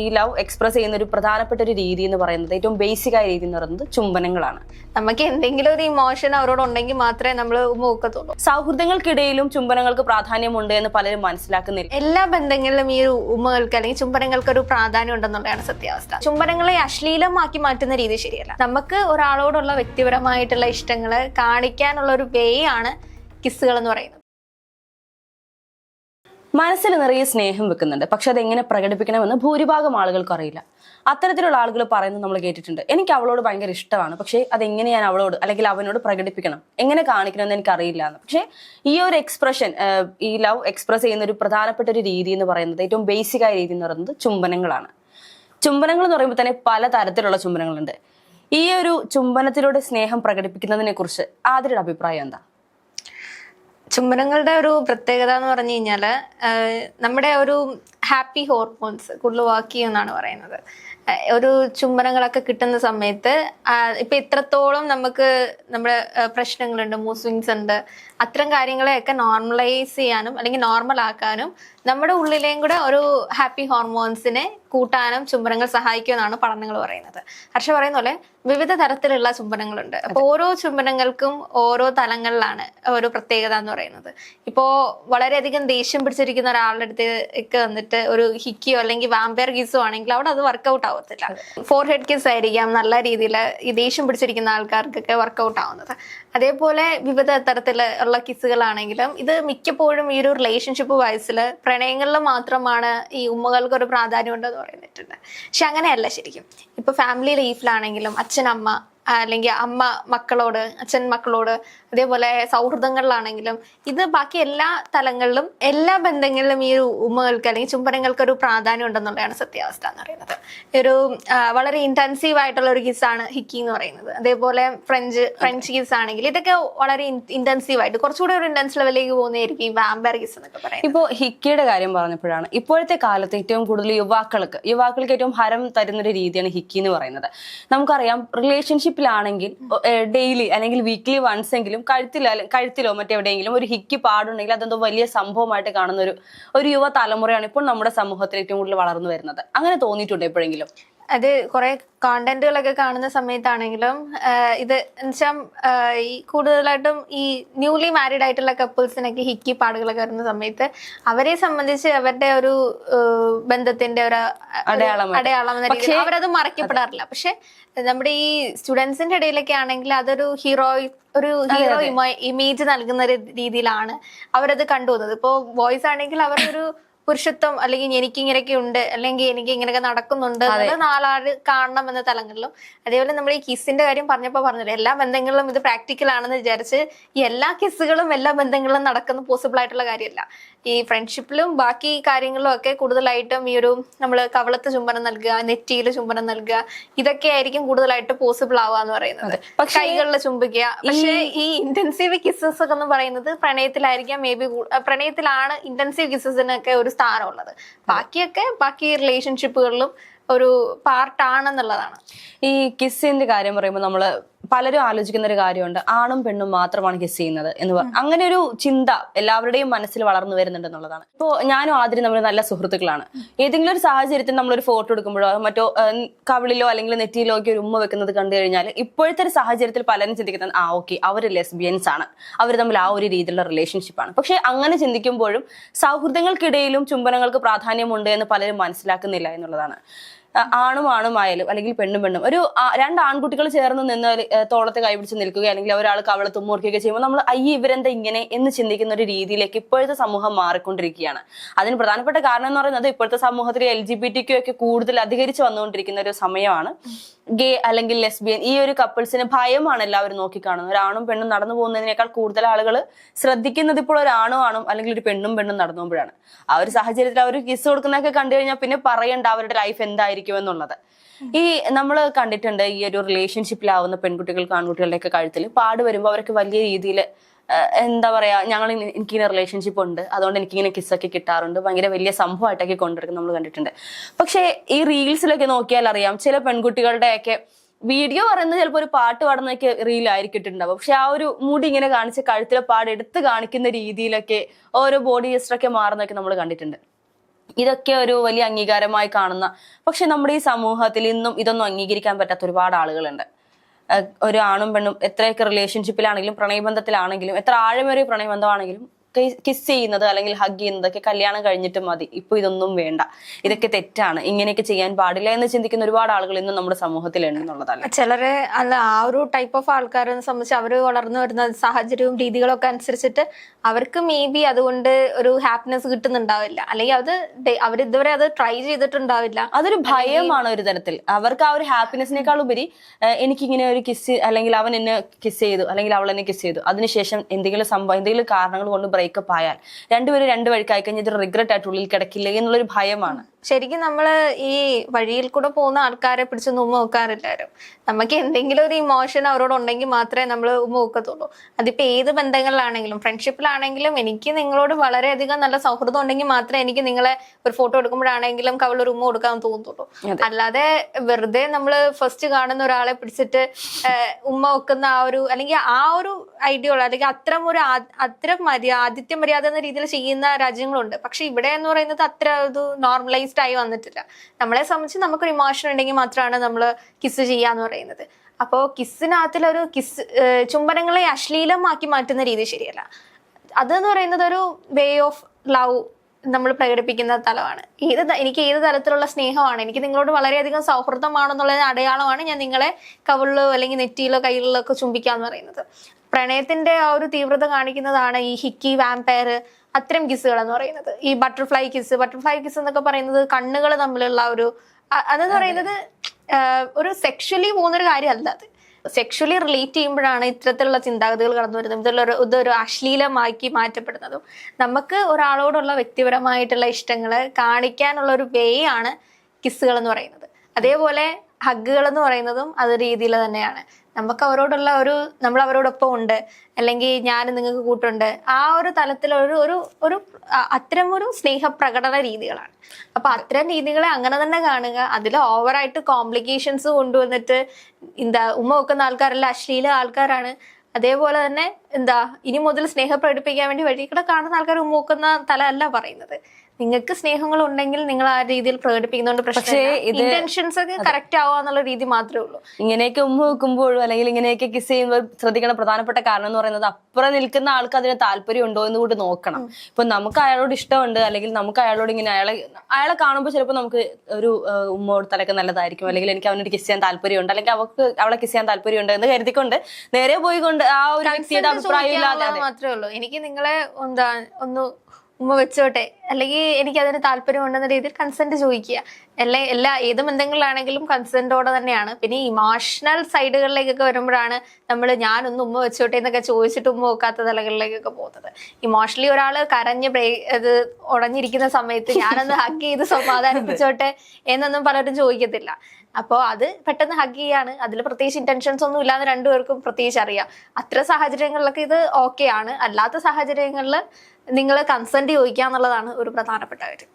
ഈ love express ചെയ്യുന്ന ഒരു പ്രധാനപ്പെട്ട ഒരു രീതി എന്ന് പറയുന്നത് ഏറ്റവും ബേസിക് ആയ രീതി എന്ന് പറയുന്നത് ചുംബനങ്ങളാണ്. നമുക്ക് എന്തെങ്കിലും ഒരു ഇമോഷൻ അവരോട് ഉണ്ടെങ്കിൽ മാത്രമേ നമ്മൾ ഉമ്മൂക്കത്തുള്ളൂ സൗഹൃദങ്ങൾക്കിടയിലും ചുംബനങ്ങൾക്ക് പ്രാധാന്യമുണ്ട് എന്ന് പലരും മനസ്സിലാക്കുന്നില്ല. എല്ലാ ബന്ധങ്ങളിലും ഈ ഒരു ഉമ്മകൾക്ക് അല്ലെങ്കിൽ ചുംബനങ്ങൾക്ക് ഒരു പ്രാധാന്യം ഉണ്ടെന്നുള്ളതാണ് സത്യാവസ്ഥ. ചുംബനങ്ങളെ അശ്ലീലമാക്കി മാറ്റുന്ന രീതി ശരിയല്ല. നമുക്ക് ഒരാളോടുള്ള വ്യക്തിപരമായിട്ടുള്ള ഇഷ്ടങ്ങൾ കാണിക്കാനുള്ള ഒരു വേ ആണ് കിസ്സുകൾ എന്ന് പറയുന്നത്. മനസ്സിൽ നിറയെ സ്നേഹം വെക്കുന്നുണ്ട്. പക്ഷെ അത് എങ്ങനെ പ്രകടിപ്പിക്കണമെന്ന് ഭൂരിഭാഗം ആളുകൾക്ക് അറിയില്ല. അത്തരത്തിലുള്ള ആളുകൾ പറയുന്നത് നമ്മൾ കേട്ടിട്ടുണ്ട്. എനിക്ക് അവളോട് ഭയങ്കര ഇഷ്ടമാണ്. പക്ഷേ അതെങ്ങനെ ഞാൻ അവളോട് അല്ലെങ്കിൽ അവനോട് പ്രകടിപ്പിക്കണം? എങ്ങനെ കാണിക്കണമെന്ന് എനിക്ക് അറിയില്ല എന്ന്. പക്ഷേ ഈ ഒരു എക്സ്പ്രഷൻ ഈ ലവ് എക്സ്പ്രസ് ചെയ്യുന്ന ഒരു പ്രധാനപ്പെട്ട ഒരു രീതി എന്ന് പറയുന്നത് ഏറ്റവും ബേസിക്കായ രീതി എന്ന് പറയുന്നത് ചുംബനങ്ങളാണ്. ചുംബനങ്ങൾ എന്ന് പറയുമ്പോൾ തന്നെ പല തരത്തിലുള്ള ചുംബനങ്ങളുണ്ട്. ഈ ഒരു ചുംബനത്തിലൂടെ സ്നേഹം പ്രകടിപ്പിക്കുന്നതിനെ കുറിച്ച് ആദ്യയുടെ അഭിപ്രായം എന്താ? ചുംബനങ്ങളുടെ ഒരു പ്രത്യേകത എന്ന് പറഞ്ഞു കഴിഞ്ഞാൽ നമ്മുടെ ഒരു ഹാപ്പി ഹോർമോൺസ് കൂടുതൽ വർക്ക് ചെയ്യുമെന്നാണ് പറയുന്നത്. ഒരു ചുംബനങ്ങളൊക്കെ കിട്ടുന്ന സമയത്ത് ഇപ്പൊ ഇത്രത്തോളം നമുക്ക് നമ്മുടെ പ്രശ്നങ്ങളുണ്ട് മൂഡ് സ്വിങ്സ് ഉണ്ട്. അത്തരം കാര്യങ്ങളെയൊക്കെ നോർമലൈസ് ചെയ്യാനും അല്ലെങ്കിൽ നോർമൽ ആക്കാനും നമ്മുടെ ഉള്ളിലെയും കൂടെ ഒരു ഹാപ്പി ഹോർമോൺസിനെ കൂട്ടാനും ചുംബനങ്ങൾ സഹായിക്കുമെന്നാണ് പഠനങ്ങൾ പറയുന്നത്. ഹർഷ പറയുന്ന പോലെ വിവിധ തരത്തിലുള്ള ചുംബനങ്ങളുണ്ട്. അപ്പൊ ഓരോ ചുംബനങ്ങൾക്കും ഓരോ തലങ്ങളിലാണ് ഒരു പ്രത്യേകത എന്ന് പറയുന്നത്. ഇപ്പോ വളരെയധികം ദേഷ്യം പിടിച്ചിരിക്കുന്ന ഒരാളുടെ അടുത്തേക്ക് വന്നിട്ട് ഒരു ഹിക്കിയോ അല്ലെങ്കിൽ വാമ്പയർ ഗീസോ ആണെങ്കിൽ അവിടെ അത് വർക്കൗട്ട് ആവത്തില്ല. ഫോർ ഹെഡ് കിസ് ആയിരിക്കാം നല്ല രീതിയിൽ ഈ ദേഷ്യം പിടിച്ചിരിക്കുന്ന ആൾക്കാർക്കൊക്കെ വർക്കൗട്ട് ആവുന്നത്. അതേപോലെ വിവിധ തരത്തിൽ ഉള്ള കിസ്സുകളാണെങ്കിലും ഇത് മിക്കപ്പോഴും ഈ ഒരു റിലേഷൻഷിപ്പ് വയസ്സിൽ പ്രണയങ്ങളിൽ മാത്രമാണ് ഈ ഉമ്മകൾക്ക് ഒരു പ്രാധാന്യം ഉണ്ടെന്ന് പറയുന്നിട്ടുണ്ട്. പക്ഷെ അങ്ങനെയല്ല ശരിക്കും. ഇപ്പൊ ഫാമിലി ലൈഫിലാണെങ്കിലും അച്ഛൻ അമ്മ അല്ലെങ്കിൽ അമ്മ മക്കളോട് അച്ഛൻ മക്കളോട് അതേപോലെ സൗഹൃദങ്ങളിലാണെങ്കിലും ഇത് ബാക്കി എല്ലാ തലങ്ങളിലും എല്ലാ ബന്ധങ്ങളിലും ഈ ഒരു ഉമ്മകൾക്ക് അല്ലെങ്കിൽ ചുംബനങ്ങൾക്ക് ഒരു പ്രാധാന്യം ഉണ്ടെന്നുള്ളതാണ് സത്യാവസ്ഥ എന്ന് പറയുന്നത്. ഒരു വളരെ ഇന്റൻസീവ് ആയിട്ടുള്ള ഒരു കിസ്സാണ് ഹിക്കി എന്ന് പറയുന്നത്. അതേപോലെ ഫ്രഞ്ച് ഫ്രഞ്ച് കിസ് ആണെങ്കിൽ ഇതൊക്കെ വളരെ ഇന്റൻസീവ് ആയിട്ട് കുറച്ചുകൂടി ഒരു ഇന്റൻസ് ലെവലിലേക്ക് പോകുന്നതായിരിക്കും ഈ വാമ്പയർ കിസ് എന്നൊക്കെ പറയുന്നത്. ഇപ്പോൾ ഹിക്കിയുടെ കാര്യം പറഞ്ഞപ്പോഴാണ് ഇപ്പോഴത്തെ കാലത്ത് ഏറ്റവും കൂടുതൽ യുവാക്കൾക്ക് യുവാക്കൾക്ക് ഏറ്റവും ഹരം തരുന്ന ഒരു രീതിയാണ് ഹിക്കി എന്ന് പറയുന്നത്. നമുക്കറിയാം റിലേഷൻഷിപ്പിലാണെങ്കിൽ ഡെയിലി അല്ലെങ്കിൽ വീക്ക്ലി വൺസ് എങ്കിലും കഴുത്തിലോ അല്ലെ- കഴുത്തിലോ മറ്റെവിടെയെങ്കിലും ഒരു ഹിക്കി പാടുണ്ടെങ്കിൽ അതെന്തോ വലിയ സംഭവമായിട്ട് കാണുന്ന ഒരു ഒരു യുവ തലമുറയാണ് ഇപ്പോൾ നമ്മുടെ സമൂഹത്തിൽ ഏറ്റവും കൂടുതൽ വളർന്നു വരുന്നത്. അങ്ങനെ തോന്നിയിട്ടുണ്ട് എപ്പോഴെങ്കിലും? അത് കുറെ കോണ്ടന്റുകളൊക്കെ കാണുന്ന സമയത്താണെങ്കിലും ഇത് എന്നുവെച്ചാൽ ഈ കൂടുതലായിട്ടും ഈ ന്യൂലി മാരീഡ് ആയിട്ടുള്ള കപ്പിൾസിനൊക്കെ ഹിക്കി പാടുകളൊക്കെ വരുന്ന സമയത്ത് അവരെ സംബന്ധിച്ച് അവരുടെ ഒരു ബന്ധത്തിന്റെ ഒരു അടയാളം എന്ന രീതിയിൽ അവരത് മറക്കപ്പെടാറില്ല പക്ഷെ നമ്മുടെ ഈ സ്റ്റുഡൻസിന്റെ ഇടയിലൊക്കെ ആണെങ്കിൽ അതൊരു ഹീറോ ഒരു ഹീറോ ഇമേജ് നൽകുന്ന ഒരു രീതിയിലാണ് അവരത് കണ്ടുപോകുന്നത്. ഇപ്പോ ബോയ്സ് ആണെങ്കിൽ അവരൊരു പുരുഷത്വം അല്ലെങ്കിൽ എനിക്ക് ഇങ്ങനെയൊക്കെ ഉണ്ട് അല്ലെങ്കിൽ എനിക്ക് ഇങ്ങനെയൊക്കെ നടക്കുന്നുണ്ട് നാലാൾ കാണണം എന്ന തലങ്ങളിലും അതേപോലെ നമ്മൾ ഈ കിസ്സിന്റെ കാര്യം പറഞ്ഞപ്പോൾ പറഞ്ഞില്ല എല്ലാ ബന്ധങ്ങളിലും ഇത് പ്രാക്ടിക്കൽ ആണെന്ന് വിചാരിച്ച് ഈ എല്ലാ കിസ്സുകളും എല്ലാ ബന്ധങ്ങളിലും നടക്കുന്ന പോസിബിൾ ആയിട്ടുള്ള കാര്യമല്ല. ഈ ഫ്രണ്ട്ഷിപ്പിലും ബാക്കി കാര്യങ്ങളിലും ഒക്കെ കൂടുതലായിട്ടും ഈ ഒരു നമ്മൾ കവളത്ത് ചുംബനം നൽകുക നെറ്റിയിൽ ചുംബനം നൽകുക ഇതൊക്കെ ആയിരിക്കും കൂടുതലായിട്ട് പോസിബിൾ ആവുക എന്ന് പറയുന്നത്. പക്ഷേ കൈകളിൽ ചുംബിക്കുക. പക്ഷേ ഈ ഇന്റൻസീവ് കിസ്സസ് ഒക്കെ എന്ന് പറയുന്നത് പ്രണയത്തിലായിരിക്കാം മേ ബി പ്രണയത്തിലാണ് ഇന്റൻസീവ് കിസ്സസിനൊക്കെ ഒരു സ്ഥാനമുള്ളത്. ബാക്കിയൊക്കെ ബാക്കി റിലേഷൻഷിപ്പുകളിലും ഒരു പാർട്ടാണെന്നുള്ളതാണ് ഈ കിസ്സിന്റെ കാര്യം പറയുമ്പോൾ നമ്മൾ പലരും ആലോചിക്കുന്ന ഒരു കാര്യമുണ്ട്. ആണും പെണ്ണും മാത്രമാണ് കിസ് ചെയ്യുന്നത് എന്ന് പറഞ്ഞു അങ്ങനെ ഒരു ചിന്ത എല്ലാവരുടെയും മനസ്സിൽ വളർന്നു വരുന്നുണ്ട് എന്നുള്ളതാണ്. ഇപ്പോൾ ഞാനും ആദ്യം നമ്മൾ നല്ല സുഹൃത്തുക്കളാണ്. ഏതെങ്കിലും ഒരു സാഹചര്യത്തിൽ നമ്മളൊരു ഫോട്ടോ എടുക്കുമ്പോഴോ മറ്റോ കവിളിലോ അല്ലെങ്കിൽ നെറ്റിയിലോ ഒക്കെ ഒരു ഉമ്മ വെക്കുന്നത് കണ്ടു കഴിഞ്ഞാൽ ഇപ്പോഴത്തെ ഒരു സാഹചര്യത്തിൽ പലരും ചിന്തിക്കുന്നത് ആ ഓക്കെ അവർ ലെസ്ബിയൻസ് ആണ്. അവർ തമ്മിൽ ആ ഒരു രീതിയിലുള്ള ആണ്. പക്ഷെ അങ്ങനെ ചിന്തിക്കുമ്പോഴും സൗഹൃദങ്ങൾക്കിടയിലും ചുംബനങ്ങൾക്ക് പ്രാധാന്യമുണ്ട് എന്ന് പലരും മനസ്സിലാക്കുന്നില്ല എന്നുള്ളതാണ്. ആണും ആണും ആയാലും അല്ലെങ്കിൽ പെണ്ണും പെണ്ണും. ഒരു രണ്ട് ആൺകുട്ടികൾ ചേർന്ന് നിന്ന് തോളത്തെ കൈപിടിച്ച് നിൽക്കുക അല്ലെങ്കിൽ ഒരാൾ കവള തുമ്മൂർക്കുകയൊക്കെ ചെയ്യുമ്പോൾ നമ്മൾ അയ്യ ഇവരെന്താ ഇങ്ങനെ എന്ന് ചിന്തിക്കുന്ന ഒരു രീതിയിലേക്ക് ഇപ്പോഴത്തെ സമൂഹം മാറിക്കൊണ്ടിരിക്കുകയാണ്. അതിന് പ്രധാനപ്പെട്ട കാരണം എന്ന് പറയുന്നത് ഇപ്പോഴത്തെ സമൂഹത്തിൽ L G B T Q ഒക്കെ കൂടുതൽ അധികരിച്ച് വന്നുകൊണ്ടിരിക്കുന്ന ഒരു സമയമാണ്. ഗേ അല്ലെങ്കിൽ ലെസ്ബിയൻ ഈ ഒരു കപ്പിൾസിന് ഭയമാണ് എല്ലാവരും നോക്കിക്കാണുന്നത്. ഒരാണും പെണ്ണും നടന്നു പോകുന്നതിനേക്കാൾ കൂടുതൽ ആളുകൾ ശ്രദ്ധിക്കുന്നത് ഇപ്പോൾ ഒരാണും ആണും അല്ലെങ്കിൽ ഒരു പെണ്ണും പെണ്ണും നടന്നു പോകുമ്പോഴാണ്. ആ ഒരു സാഹചര്യത്തിൽ അവർ കിസ് കൊടുക്കുന്നതൊക്കെ കണ്ടു കഴിഞ്ഞാൽ പിന്നെ പറയണ്ട അവരുടെ ലൈഫ് എന്തായിരിക്കും എന്നുള്ളത് ഈ നമ്മൾ കണ്ടിട്ടുണ്ട് ഈ ഒരു റിലേഷൻഷിപ്പിലാവുന്ന പെൺകുട്ടികൾക്ക് ആൺകുട്ടികളുടെയൊക്കെ കഴുത്തിൽ പാട് വരുമ്പോൾ അവർക്ക് വലിയ രീതിയിൽ എന്താ പറയാ ഞങ്ങൾ എനിക്കിങ്ങനെ റിലേഷൻഷിപ്പ് ഉണ്ട്. അതുകൊണ്ട് എനിക്കിങ്ങനെ കിസ്സൊക്കെ കിട്ടാറുണ്ട്. ഭയങ്കര വലിയ സംഭവമായിട്ടൊക്കെ കൊണ്ടുവരുന്നത് നമ്മൾ കണ്ടിട്ടുണ്ട്. പക്ഷേ ഈ റീൽസിലൊക്കെ നോക്കിയാൽ അറിയാം ചില പെൺകുട്ടികളുടെയൊക്കെ വീഡിയോ പറയുന്നത് ചിലപ്പോൾ ഒരു പാട്ട് പാടുന്നതൊക്കെ റീലായിരിക്കിട്ടുണ്ടാവും പക്ഷെ ആ ഒരു മുടി ഇങ്ങനെ കാണിച്ച് കഴുത്തിലെ പാട് എടുത്ത് കാണിക്കുന്ന രീതിയിലൊക്കെ ഓരോ ബോഡി ജസ്റ്ററൊക്കെ മാറുന്നതൊക്കെ നമ്മൾ കണ്ടിട്ടുണ്ട്. ഇതൊക്കെ ഒരു വലിയ അംഗീകാരമായി കാണുന്ന പക്ഷെ നമ്മുടെ ഈ സമൂഹത്തിൽ ഇന്നും ഇതൊന്നും അംഗീകരിക്കാൻ പറ്റാത്ത ഒരുപാട് ആളുകളുണ്ട്. ഒരു ആണും പെണ്ണും എത്രയൊക്കെ റിലേഷൻഷിപ്പിലാണെങ്കിലും പ്രണയബന്ധത്തിലാണെങ്കിലും എത്ര ആഴമേറിയ പ്രണയബന്ധമാണെങ്കിലും കിസ് ചെയ്യുന്നത് അല്ലെങ്കിൽ ഹഗ് ചെയ്യുന്നതൊക്കെ കല്യാണം കഴിഞ്ഞിട്ട് മതി. ഇപ്പൊ ഇതൊന്നും വേണ്ട. ഇതൊക്കെ തെറ്റാണ്. ഇങ്ങനെയൊക്കെ ചെയ്യാൻ പാടില്ല എന്ന് ചിന്തിക്കുന്ന ഒരുപാട് ആളുകൾ ഇന്ന് നമ്മുടെ സമൂഹത്തിലുണ്ട് എന്നുള്ളതല്ല ചിലര് അല്ല ആ ഒരു ടൈപ്പ് ഓഫ് ആൾക്കാരെ സംബന്ധിച്ച് അവർ വളർന്നു വരുന്ന സാഹചര്യവും രീതികളൊക്കെ അനുസരിച്ചിട്ട് അവർക്ക് മേ ബി അതുകൊണ്ട് ഒരു ഹാപ്പിനെസ് കിട്ടുന്നുണ്ടാവില്ല. അല്ലെങ്കിൽ അത് അവർ ഇതുവരെ അത് ട്രൈ ചെയ്തിട്ടുണ്ടാവില്ല. അതൊരു ഭയമാണ് ഒരു തരത്തിൽ. അവർക്ക് ആ ഒരു ഹാപ്പിനെസിനേക്കാൾ ഉപരി എനിക്കിങ്ങനെ ഒരു കിസ് അല്ലെങ്കിൽ അവൻ എന്നെ കിസ് ചെയ്തു അല്ലെങ്കിൽ അവൾ എന്നെ കിസ് ചെയ്തു. അതിനുശേഷം എന്തെങ്കിലും സംഭവം എന്തെങ്കിലും കാരണങ്ങൾ കൊണ്ട് ബ്രേക്കപ്പ് ആയാൽ. രണ്ടുപേരും രണ്ട് വഴിക്കായി കഴിഞ്ഞാൽ ഇത് റിഗ്രറ്റ് ആയിട്ട് ഉള്ളിൽ കിടക്കില്ലേ എന്നുള്ളൊരു ഭയമാണ്. ശരിക്കും നമ്മൾ ഈ വഴിയിൽ കൂടെ പോകുന്ന ആൾക്കാരെ പിടിച്ച് ഉമ്മ നോക്കാറില്ലായിരുന്നു നമുക്ക് എന്തെങ്കിലും ഒരു ഇമോഷൻ അവരോട് ഉണ്ടെങ്കിൽ മാത്രമേ നമ്മൾ ഉമ്മ നോക്കത്തുള്ളൂ. അതിപ്പോ ഏത് ബന്ധങ്ങളിലാണെങ്കിലും ഫ്രണ്ട്ഷിപ്പിലാണെങ്കിലും എനിക്ക് നിങ്ങളോട് വളരെയധികം നല്ല സൗഹൃദം ഉണ്ടെങ്കിൽ മാത്രമേ എനിക്ക് നിങ്ങളെ ഒരു ഫോട്ടോ എടുക്കുമ്പോഴാണെങ്കിലും കവളൊരു ഉമ്മ കൊടുക്കാൻ തോന്നത്തുള്ളൂ. അല്ലാതെ വെറുതെ നമ്മൾ ഫസ്റ്റ് കാണുന്ന ഒരാളെ പിടിച്ചിട്ട് ഉമ്മ വെക്കുന്ന ആ ഒരു അല്ലെങ്കിൽ ആ ഒരു ഐഡിയ ഉള്ള. അല്ലെങ്കിൽ അത്തരം ഒരു അത്തരം മര്യാദ ആദിത്യ മര്യാദ എന്ന രീതിയിൽ ചെയ്യുന്ന രാജ്യങ്ങളുണ്ട്. പക്ഷെ ഇവിടെ എന്ന് പറയുന്നത് അത്ര ഒരു നോർമലൈസ്ഡ് ആയി വന്നിട്ടില്ല. നമ്മളെ സംബന്ധിച്ച് നമുക്കൊരു ഇമോഷൻ ഉണ്ടെങ്കിൽ മാത്രമാണ് നമ്മൾ കിസ് ചെയ്യാന്ന് പറയുന്നത്. അപ്പോൾ കിസ്സിനകത്തിലൊരു കിസ് ചുംബനങ്ങളെ അശ്ലീലമാക്കി മാറ്റുന്ന രീതി ശരിയല്ല. അതെന്ന് പറയുന്നത് ഒരു വേ ഓഫ് ലവ് നമ്മൾ പ്രകടിപ്പിക്കുന്ന തലമാണ്. ഏത് എനിക്ക് ഏത് തരത്തിലുള്ള സ്നേഹമാണ് എനിക്ക് നിങ്ങളോട് വളരെയധികം സൗഹൃദമാണെന്നുള്ള അടയാളമാണ് ഞാൻ നിങ്ങളെ കവിളിലോ അല്ലെങ്കിൽ നെറ്റിയിലോ കയ്യിലോ ഒക്കെ ചുംബിക്കാന്ന് പറയുന്നത്. പ്രണയത്തിന്റെ ആ ഒരു തീവ്രത കാണിക്കുന്നതാണ് ഈ ഹിക്കി വാമ്പയർ അത്തരം കിസ്സുകൾ എന്ന് പറയുന്നത്. ഈ ബട്ടർഫ്ലൈ കിസ് ബട്ടർഫ്ലൈ കിസ് എന്നൊക്കെ പറയുന്നത് കണ്ണുകൾ തമ്മിലുള്ള ഒരു അതെന്ന് പറയുന്നത് ഒരു സെക്ഷലി പോകുന്നൊരു കാര്യമല്ല അത്. സെക്ഷലി റിലേറ്റ് ചെയ്യുമ്പോഴാണ് ഇത്തരത്തിലുള്ള ചിന്താഗതികൾ കടന്നു വരുന്നത്. ഇതൊരു ഇതൊരു അശ്ലീലമാക്കി മാറ്റപ്പെടുന്നതും. നമുക്ക് ഒരാളോടുള്ള വ്യക്തിപരമായിട്ടുള്ള ഇഷ്ടങ്ങൾ കാണിക്കാനുള്ള ഒരു വേ ആണ് കിസ്സുകൾ എന്ന് പറയുന്നത്. അതേപോലെ ഹഗ്ഗുകൾ എന്ന് പറയുന്നതും അത് രീതിയിൽ തന്നെയാണ്. നമുക്ക് അവരോടുള്ള ഒരു നമ്മൾ അവരോടൊപ്പം ഉണ്ട് അല്ലെങ്കിൽ ഞാൻ നിങ്ങൾക്ക് കൂട്ടുണ്ട് ആ ഒരു തലത്തിലൊരു ഒരു ഒരു അത്തരം ഒരു സ്നേഹപ്രകടന രീതികളാണ്. അപ്പൊ അത്തരം രീതികളെ അങ്ങനെ തന്നെ കാണുക. അതിൽ ഓവറായിട്ട് കോംപ്ലിക്കേഷൻസ് കൊണ്ടുവന്നിട്ട് എന്താ ഉമ്മ വെക്കുന്ന ആൾക്കാരല്ല അശ്ലീല ആൾക്കാരാണ്. അതേപോലെ തന്നെ എന്താ ഇനി മുതൽ സ്നേഹം പ്രകടിപ്പിക്കാൻ വേണ്ടി വഴി കൂടെ കാണുന്ന ആൾക്കാർ ഉമ്മ വെക്കുന്ന തല അല്ല പറയുന്നത്. നിങ്ങൾക്ക് സ്നേഹങ്ങൾ ഉണ്ടെങ്കിൽ നിങ്ങൾ ആ രീതിയിൽ പ്രകടിപ്പിക്കുന്നതുകൊണ്ട് പക്ഷേ ഇന്റൻഷൻസ് ഒക്കെ കറക്റ്റ് ആവുക എന്നുള്ള രീതി മാത്രമേ ഉള്ളൂ. ഇങ്ങനെയൊക്കെ ഉമ്മ വെക്കുമ്പോഴും അല്ലെങ്കിൽ ഇങ്ങനെയൊക്കെ കിസ് ചെയ്യുമ്പോൾ ശ്രദ്ധിക്കേണ്ട പ്രധാനപ്പെട്ട കാരണം എന്ന് പറയുന്നത് അപ്പുറം നിൽക്കുന്ന ആൾക്ക് അതിന് താല്പര്യം ഉണ്ടോ എന്ന് കൂടി നോക്കണം. ഇപ്പൊ നമുക്ക് അയാളോട് ഇഷ്ടമുണ്ട് അല്ലെങ്കിൽ നമുക്ക് അയാളോട് ഇങ്ങനെ അയാളെ അയാളെ കാണുമ്പോൾ ചിലപ്പോൾ നമുക്ക് ഒരു ഉമ്മയോട് ഉമ്മ കൊടുത്താലൊക്കെ നല്ലതായിരിക്കും. അല്ലെങ്കിൽ എനിക്ക് അവനോട് കിസ് ചെയ്യാൻ താല്പര്യമുണ്ട്. അല്ലെങ്കിൽ അവൾക്ക് അവളെ കിസ് ചെയ്യാൻ താല്പര്യമുണ്ട് എന്ന് കരുതിക്കൊണ്ട് നേരെ പോയിക്കൊണ്ട് ആ ഒരു വ്യക്തിയുടെ അഭിപ്രായം ഇല്ലാതെ മാത്രമേ ഉള്ളൂ. എനിക്ക് നിങ്ങളെ എന്താ ഒന്ന് ഉമ്മ വെച്ചോട്ടെ. അല്ലെങ്കിൽ എനിക്ക് അതിന് താല്പര്യം ഉണ്ടെന്ന രീതിയിൽ കൺസെന്റ് ചോദിക്കുക. എല്ലാ എല്ലാ ഏത് ബന്ധങ്ങളിലാണെങ്കിലും കൺസെന്റോടെ തന്നെയാണ്. പിന്നെ ഇമോഷണൽ സൈഡുകളിലേക്കൊക്കെ വരുമ്പോഴാണ് നമ്മൾ ഞാനൊന്ന് ഉമ്മ വെച്ചോട്ടെ എന്നൊക്കെ ചോദിച്ചിട്ട് ഉമ്മ വെക്കാത്ത തലകളിലേക്കൊക്കെ പോകുന്നത്. ഇമോഷണലി ഒരാൾ കരഞ്ഞ് ബ്രേ ഇത് ഉടഞ്ഞിരിക്കുന്ന സമയത്ത് ഞാനൊന്ന് ഹഗ് ചെയ്ത് സമാധാനിപ്പിച്ചോട്ടെ എന്നൊന്നും പലരും ചോദിക്കത്തില്ല. അപ്പോൾ അത് പെട്ടെന്ന് ഹഗ് ചെയ്യാണ്. അതിൽ പ്രത്യേകിച്ച് ഇന്റൻഷൻസ് ഒന്നും ഇല്ലാന്ന് രണ്ടുപേർക്കും പ്രത്യേകിച്ച് അറിയാം. അത്ര സാഹചര്യങ്ങളിലൊക്കെ ഇത് ഓക്കെ ആണ്. അല്ലാത്ത സാഹചര്യങ്ങളിൽ നിങ്ങൾ കൺസെന്റ് ചോദിക്കുക എന്നുള്ളതാണ് ഒരു പ്രധാനപ്പെട്ട കാര്യം.